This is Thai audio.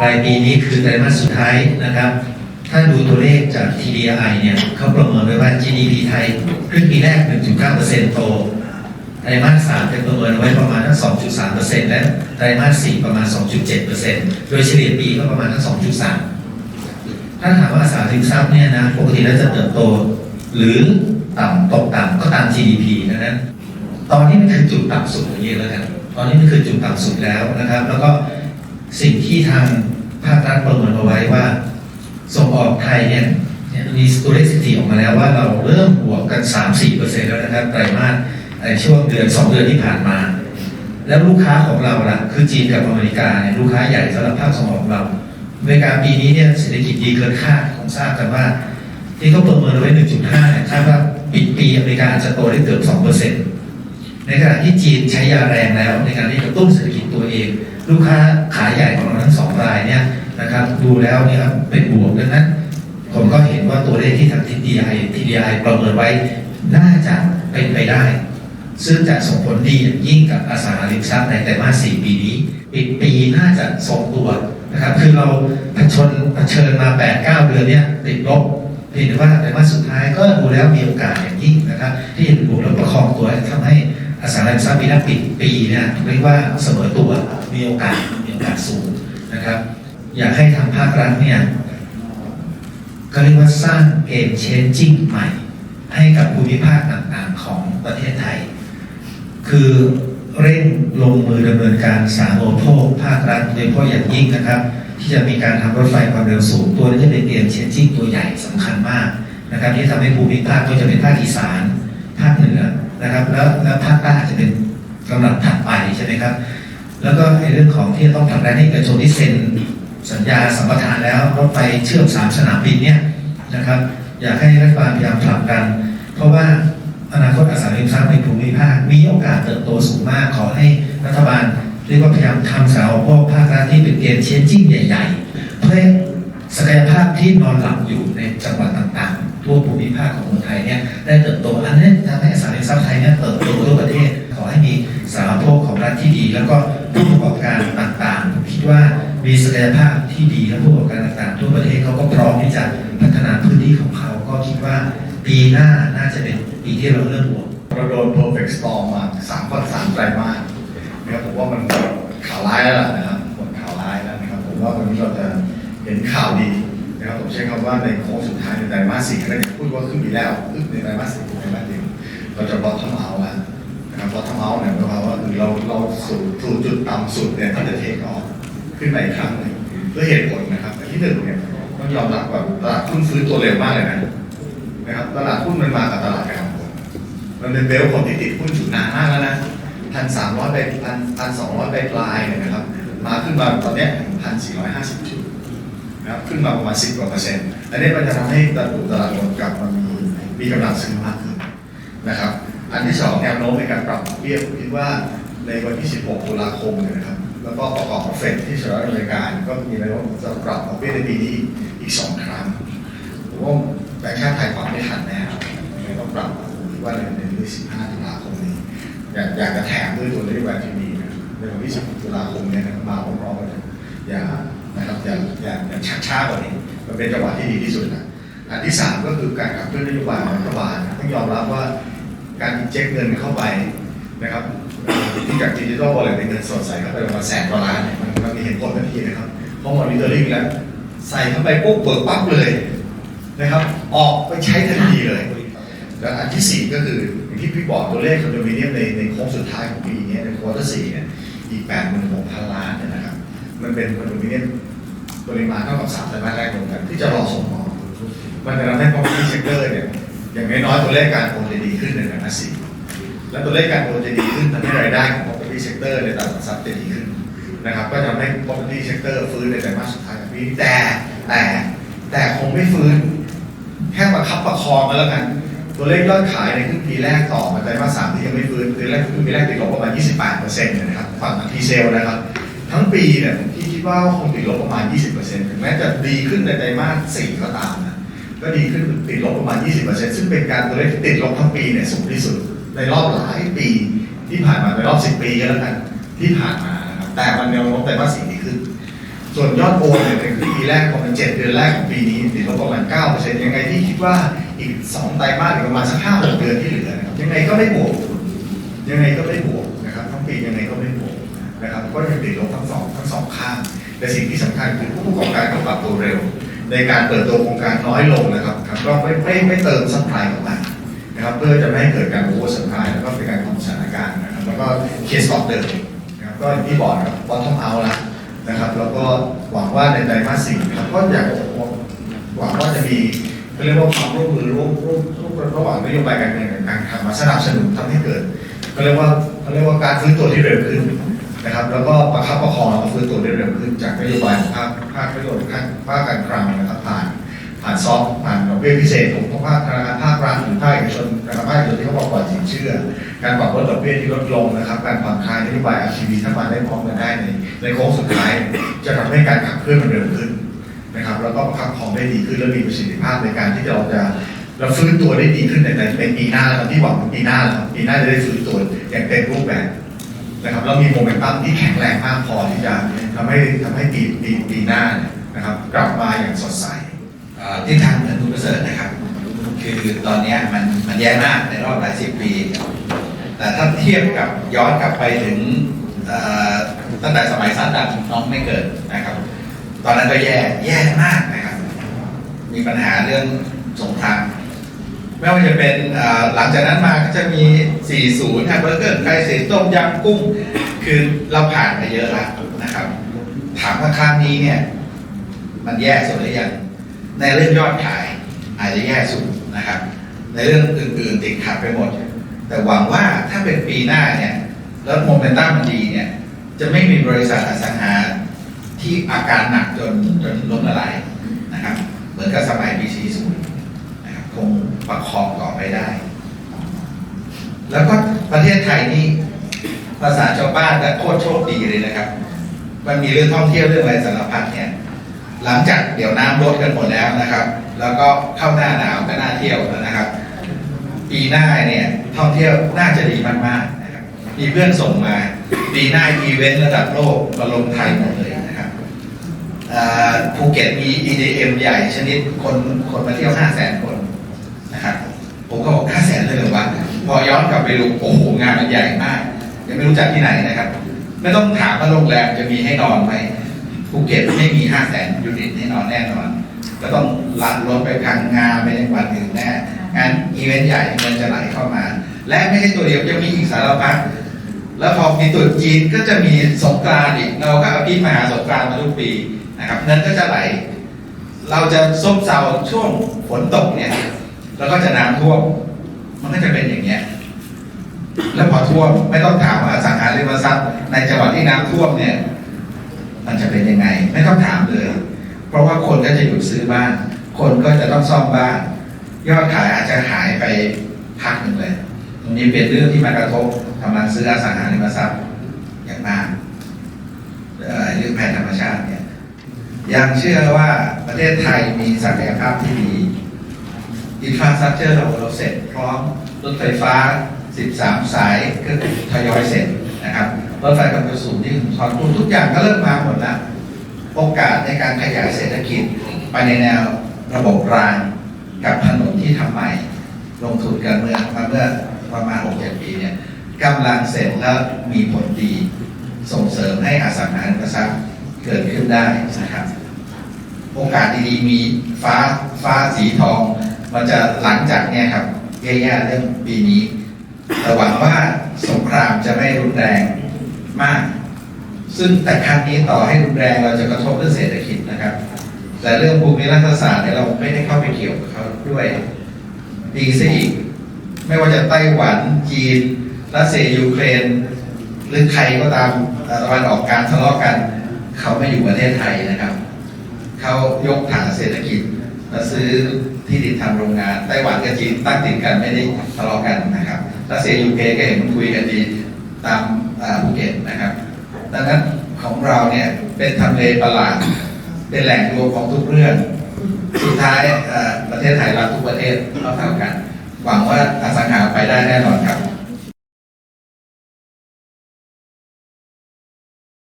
ปลายปีนี้คือไตรมาสสุดท้ายนะครับ ถ้าดูตัวเลขจาก TDI เนี่ยเขาประเมินไว้ว่า GDP ไทยครึ่งปีแรก 1.9%โต ไตรมาสสามเป็นประเมินไว้ประมาณทั้ง 2.3%และไตรมาสสี่ประมาณ 2.7%โดยเฉลี่ยปีก็ประมาณทั้ง 2.3 ถ้าถามว่าสาริมทรัพย์เนี่ยนะปกติแล้วจะเติบโต หรือต่ำตกต่ำก็ตาม GDP ดังนั้นตอนนี้มันคือจุดต่ำสุดอย่างนี้แล้วกันตอนนี้มันคือจุดต่ำสุดแล้วนะครับ แล้วก็ สิ่งที่ทางภาครัฐประเมินเอาไว้ว่า ส่งออกไทยเนี่ยมีตัวเลขสถิติออกมาแล้วว่าเราเริ่มบวกกัน 3-4%แล้วนะครับไตรมาสในช่วงเดือน 2 เดือนที่ผ่านมา แล้วลูกค้าของเราล่ะ คือจีนกับอเมริกาเนี่ยลูกค้าใหญ่สำหรับภาคส่งออกของเราอเมริกาปีนี้เนี่ยเศรษฐกิจดีเกินคาดคงทราบกันว่า ที่เขาประเมินเอาไว้ 1.5เนี่ยคาดว่าปิดปีอเมริกาอาจจะโตได้เกือบ2% ในขณะที่จีนใช้ยาแรงแล้ว ในการที่กระตุ้นเศรษฐกิจตัวเอง ลูกค้าขายใหญ่ของเราทั้งสองรายเนี่ยนะครับดูแล้วเนี่ยเป็นบวกดังนั้น ผมก็เห็นว่าตัวเลขที่ทาง TDI TDI ประเมินไว้น่าจะเป็นไปได้ ซึ่งจะส่งผลดีอย่างยิ่งกับอสังหาริมทรัพย์ในไตรมาส4ปีนี้ปิดปีน่าจะทรงตัวนะครับคือเราเผชิญเผชิญมา8-9เเดือนเนี่ยติดลบเพียงแต่ว่าไตรมาสสุดท้ายก็ดูแล้วมีโอกาสอย่างยิ่งนะครับ ที่จะบวกแล้วประคองตัวทำให้ อสังหาริมทรัพย์ปีน้าปิดปีเนี่ยเรียกว่าเสมอตัวมีโอกาสมีโอกาสสูงนะครับ อยากให้ทางภาครัฐเนี่ยก็เรียกว่าสร้างเกมเชนจิ้งใหม่ ให้กับภูมิภาคต่างๆของประเทศไทย คือเร่งลงมือดำเนินการสาธารณูปโภคภาครัฐโดยเฉพาะอย่างยิ่งนะครับ ที่จะมีการทำรถไฟความเร็วสูง ตัวนี้จะเป็นเกมเชนจิ้งตัวใหญ่สำคัญมากนะครับที่ทำให้ภูมิภาคก็จะเป็นภาคอีสาน นะครับ แล้วแล้วภาคใต้อาจจะเป็นลำดับถัดไปใช่ไหมครับ แล้วก็ในเรื่องของที่ต้องผลักดันให้เอกชนที่เซ็นสัญญาสัมปทานแล้วรถไฟเชื่อมสามสนามบินเนี่ยนะครับ อยากให้รัฐบาลพยายามผลักดัน เพราะว่าอนาคตอสังหาริมทรัพย์ในภูมิภาคมีโอกาสเติบโตสูงมากขอให้รัฐบาลเรียกว่าพยายามทำสาธารณูปโภาครัฐที่เป็นเกมเชนจิ้งใหญ่ ๆ เพื่อศักยภาพที่นอนหลับอยู่ในจังหวัดต่างๆ ทั่วภูมิภาคของเมืองไทยเนี่ยได้เติบโตอันนี้ทำให้อสังหาริมทรัพย์ไทยเนี่ยเติบโตทั่วประเทศ ขอให้มีสาธารณูปโภคของรัฐที่ดี แล้วก็ผู้ประกอบการต่างๆผมคิดว่ามีศักยภาพที่ดีและผู้ประกอบการต่างๆทั่วประเทศเขาก็พร้อมที่จะพัฒนาพื้นที่ของเขาก็คิดว่าปีหน้าน่าจะเป็นปีที่เราเริ่มบวกเราโดน perfect storm มาสามข้อสามไตรมาสนะครับผมว่ามันข่าวร้ายแล้วล่ะนะครับหมดข่าวร้ายแล้วนะครับผมว่าวันนี้เราจะเห็นข่าวดี นะครับผมใช้คำว่าในโค้งสุดท้ายในไตรมาสสี่แล้วเนี่ยพูดว่าครึ่งปีแล้วครึ่งในไตรมาสสี่ไตรมาสเดียวเราจะ bottom out แล้วนะครับ bottom out เนี่ยหมายความว่าคือเราเราสู่สู่จุดต่ำสุดเนี่ยที่จะเทคออฟขึ้นไปอีกครั้งหนึ่งด้วยเหตุผลนะครับอันที่หนึ่งเนี่ยต้องยอมรับว่าตลาดหุ้นฟื้นตัวเร็วมากเลยนะนะครับตลาดหุ้นมันมากับตลาดการลงทุนมันเป็นเบลคนที่ติดหุ้นอยู่นานมากแล้วนะพันสามร้อยไปพันพันสองร้อยไปปลายเนี่ยนะครับ มาขึ้นมาตอนเนี้พันสี่ร้อยห้าสิบจุด นะครับขึ้นมาประมาณสิบกว่าเปอร์เซ็นต์อันนี้มันจะทำให้ตลาดตลาดลงกลับมามีมีกำลังซื้อมากขึ้นนะครับ อันที่สองแนวโน้มในการปรับเบี้ยผมคิดว่าในวันที่ 16 ตุลาคมเนี่ยนะครับ แล้วก็ประกอบกับเฟดที่สหรัฐอเมริกาก็มีแนวโน้มจะปรับดอกเบี้ยในปีนี้อีกสองครั้งผมว่าแบงค์ชาติไทยปรับไม่ทันแน่ครับต้องปรับผมคิดว่าในในเดือน15 ตุลาคมนี้ อยากอยากจะแถมด้วยตัวเลขแบงค์ที่มีนะในวันที่16ตุลาคมเนี่ยนะครับมาพร้อมๆกันอย่า อย่าอย่าช้าช้ากว่านี้ มันเป็นจังหวะที่ดีที่สุดนะอันที่สามก็คือการขับเคลื่อนนโยบายของรัฐบาลต้องยอมรับว่าการเจ็คเงินเข้าไปนะครับที่จากดิจิทัลวอลเลตเป็นเงินสดใส่เข้าไปประมาณแสนกว่าล้านเนี่ยมันมันมีเห็นผลทันทีนะครับเพราะมอนิเตอร์ลิงแล้วใส่เข้าไปปุ๊บเปิดปั๊บเลยนะครับ ออกไปใช้ทันทีเลยแล้วอันที่สี่ก็คืออย่างที่พี่บอกตัวเลขคอนโดมิเนียมในในโค้งสุดท้ายของปีนี้ในควอเตอร์สี่เนี่ยอีกแปดหมื่นหกพันล้านเนี่ยนะครับ มันเป็นคอนโดมิเนียม ปริมาณเท่ากับสามไตรมาสแรกรวมกันที่จะรอส่งออกมันจะทำให้ property sector เนี่ยอย่างน้อยๆตัวเลขการโอนจะดีขึ้นในไตรมาสี่และตัวเลขการโอนจะดีขึ้นทำให้รายได้ของ property sector ในตลาดหลักทรัพย์จะดีขึ้นนะครับ ก็ทำให้ property sector ฟื้นในไตรมาสสุดท้ายนี้แต่แต่แต่คงไม่ฟื้นแค่ประคับประคองกันแล้วกัน ตัวเลขยอดขายในครึ่งปีแรกต่อมาไตรมาสสามที่ยังไม่ฟื้นคือแรกครึ่งปีแรกติดลบประมาณ 28เปอร์เซ็นต์นะครับฝั่งทีเซลนะครับ ทั้งปีเนี่ยผมคิดว่าคงติดลบประมาณ 20เปอร์เซ็นต์ถึงแม้จะดีขึ้นในไตรมาสสี่ก็ตามนะก็ดีขึ้นติดลบประมาณ 20เปอร์เซ็นต์ซึ่งเป็นการตัวเลขที่ติดลบทั้งปีเนี่ยสูงที่สุดในรอบหลายปี ที่ผ่านมาในรอบ 10 ปีก็แล้วกันที่ผ่านมานะครับแต่มันแนวโน้มไตรมาสสี่ดีขึ้น ส่วนยอดโอนเนี่ยในครึ่งปีแรกของมันเจ็ดเดือนแรกของปีนี้ติดลบประมาณเก้าเปอร์เซ็นต์ยังไงที่คิดว่าอีกสองไตรมาสอีกประมาณสักห้าเดือนที่เหลือนะครับยังไงก็ไม่บวกยังไงก็ไม่บวกนะครับทั้งปียังไงก็ ก็ยังติดลบทั้งสองทั้งสองข้างแต่สิ่งที่สำคัญคือผู้ประกอบการต้องปรับตัวเร็ว ในการเปิดตัวโครงการน้อยลงนะครับครับก็ไม่ไม่ไม่เติมซัพพลายเข้ามานะครับเพื่อจะไม่ให้เกิดการโอเวอร์ซัพพลายแล้วก็เป็นการคุมสถานการณ์นะครับแล้วก็เคสตอกเดิมนะครับก็อย่างที่บอกนะครับบอททอมเอาละนะครับแล้วก็หวังว่าในไตรมาสสี่ครับก็อยากหวังว่าจะมีเรียกว่าความร่วมมือร่วมร่วมร่วมระหว่างนโยบายการเงินกับการคลังมาสนับสนุนทำให้เกิดเขาเรียกว่าเขาเรียกว่าการฟื้นตัวที่เร็วขึ้น นะครับ แล้วก็ประคับประคองฟื้นตัวได้เร็วขึ้นจากนโยบายของภาคภาคประโยชน์ภาคภาคการคลังนะครับผ่านผ่านซอฟผ่านดอกเบี้ยพิเศษของภาคธนาคารภาครัฐหรือภาคเอกชนนะครับภาคเอกชนที่เขาบอกปล่อยสินเชื่อ การปรับลดดอกเบี้ยที่ลดลงนะครับ การผ่อนคลายนโยบาย RTV ถ้ามาได้พร้อมกันได้ในในโค้งสุดท้าย จะทำให้การขับเคลื่อนมันเร็วขึ้นนะครับ แล้วก็ประคับของได้ดีขึ้นและมีประสิทธิภาพในการที่เราจะเราฟื้นตัวได้ดีขึ้นในในในปีหน้าแล้วที่หวังปีหน้าแล้วปีหน้าจะได้ฟื้นตัวอย่างเต็มรูปแบบ นะครับแล้วมีโมเมนตัมที่แข็งแรงมากพอที่จะทำให้ทำให้ปีปีปีหน้านะครับ กลับมาอย่างสดใสเอ่ทิศทางเหมือนคุณประเสริฐนะครับ คือตอนนี้มันมันแย่มากในรอบหลายสิบปี แต่ถ้าเทียบกับย้อนกลับไปถึงตั้งแต่สมัยซัดดัมน้องไม่เกิดนะครับ ตอนนั้นก็แย่แย่มากนะครับ มีปัญหาเรื่องสงคราม ไม่ว่าจะเป็นหลังจากนั้นมาก็จะมี 40แฮมเบอร์เกอร์ไก่เสีต้มยำกุ้ง คือเราผ่านมาเยอะแล้วนะครับ ถามว่าครั้งนี้เนี่ย มันแย่สุดหรือยัง ในเรื่องยอดขาย อาจจะแย่สุดนะครับ ในเรื่องอื่นๆติดขัดไปหมด แต่หวังว่าถ้าเป็นปีหน้าเนี่ย แล้วโมเมนตัมมันดีเนี่ย จะไม่มีบริษัทอสังหาที่อาการหนักจนจนล้มละลายนะครับ เหมือนกับสมัยปี40นะครับคง ประคองต่อไปได้ แล้วก็ประเทศไทยนี่ภาษาชาวบ้านก็โคตรโชคดีเลยนะครับ มันมีเรื่องท่องเที่ยวเรื่องอะไรสารพัดเนี่ย หลังจากเดี๋ยวน้ำลดกันหมดแล้วนะครับ แล้วก็เข้าหน้าหนาวก็น่าเที่ยวแล้วนะครับ ปีหน้าเนี่ยท่องเที่ยวน่าจะดีมากๆนะครับมีเพื่อนส่งมาปีหน้าอีเวนต์ระดับโลกมาลงไทยหมดเลยนะครับภูเก็ตมี EDM ใหญ่ชนิดคนคนมาเที่ยว5 0 0 0 0 0 คน ก็บอก5 0 0 0 0 0เลยหรือวะพอย้อนกลับไปดูโอ้โหงานมันใหญ่มากยังไม่รู้จักที่ไหนนะครับ ไม่ต้องถามว่าโรงแรมจะมีให้นอนไหมภูเก็ตไม่มี5 0 0 0 0 0ยูนิตให้นอนแน่นอน ก็ต้องลัดรถไปพังงาไปจังหวัดอื่นแน่งานอีเวนต์ใหญ่เงินจะไหลเข้ามา และไม่ใช่ตัวเดียวยังมีอีกสารพัดแล้วพอมีตรุษจีนก็จะมีสงกรานต์อีกเราก็เอาพี่มหาสงกรานต์มาทุกปีนะครับเงินก็จะไหล เราจะซบเซาช่วงฝนตกเนี่ย แล้วก็จะน้ำท่วม มันก็จะเป็นอย่างเงี้ย แล้วพอท่วมไม่ต้องถามว่าอสังหาริมทรัพย์ในจังหวัดที่น้ำท่วมเนี่ย มันจะเป็นยังไง ไม่ต้องถามเลย เพราะว่าคนก็จะหยุดซื้อบ้าน คนก็จะต้องซ่อมบ้าน ยอดขายอาจจะหายไปพักหนึ่งเลยตรงนี้เป็นเรื่องที่มากระทบกำลังซื้ออสังหาริมทรัพย์อย่างมากเอ่อเรื่องภัยธรรมชาติเนี่ยยังเชื่อว่าประเทศไทยมีศักยภาพที่ดี อินฟราสตรักเจอร์เราเราเสร็จพร้อมรถไฟฟ้า 13 สายก็ทยอยเสร็จนะครับรถไฟความเร็วสูงที่ถอนทุนทุกอย่างก็เริ่มมาหมดแล้วโอกาสในการขยายเศรษฐกิจไปในแนวระบบรางกับถนนที่ทำใหม่ ลงทุนกันเมื่อมาเมื่อประมาณ 6-7 ปีเนี่ยกำลังเสร็จแล้วมีผลดีส่งเสริมให้อสังหาริมทรัพย์เกิดขึ้นได้นะครับ โอกาสดีๆมีฟ้าฟ้าสีทอง มันจะหลังจากเนี่ยครับแย่ๆเรื่องปีนี้แต่หวังว่าสงครามจะไม่รุนแรงมาก ซึ่งแต่ครั้งนี้ต่อให้รุนแรงเราจะกระทบเรื่องเศรษฐกิจนะครับ แต่เรื่องภูมิรัฐศาสตร์เนี่ยเราไม่ได้เข้าไปเกี่ยวกับเขาด้วยดีซะอีกไม่ว่าจะไต้หวัน จีน รัสเซียยูเครน หรือใครก็ตามเอ่อตะวันออกการทะเลาะกัน เขาไม่อยู่ประเทศไทยนะครับ เขายกฐานเศรษฐกิจมาซื้อ ที่ดินทำโรงงานไต้หวันกับจีนตั้งติดกันไม่ได้ทะเลาะกันนะครับรัสเซียยูเครนก็เห็นมันคุยกันดีตามภูเก็ตนะครับ ดังนั้นของเราเนี่ยเป็นทำเลประหลาดเป็นแหล่งรวมของทุกเรื่อง สุดท้ายประเทศไทยรักทุกประเทศเท่ากัน หวังว่าอสังหาไปได้แน่นอนครับ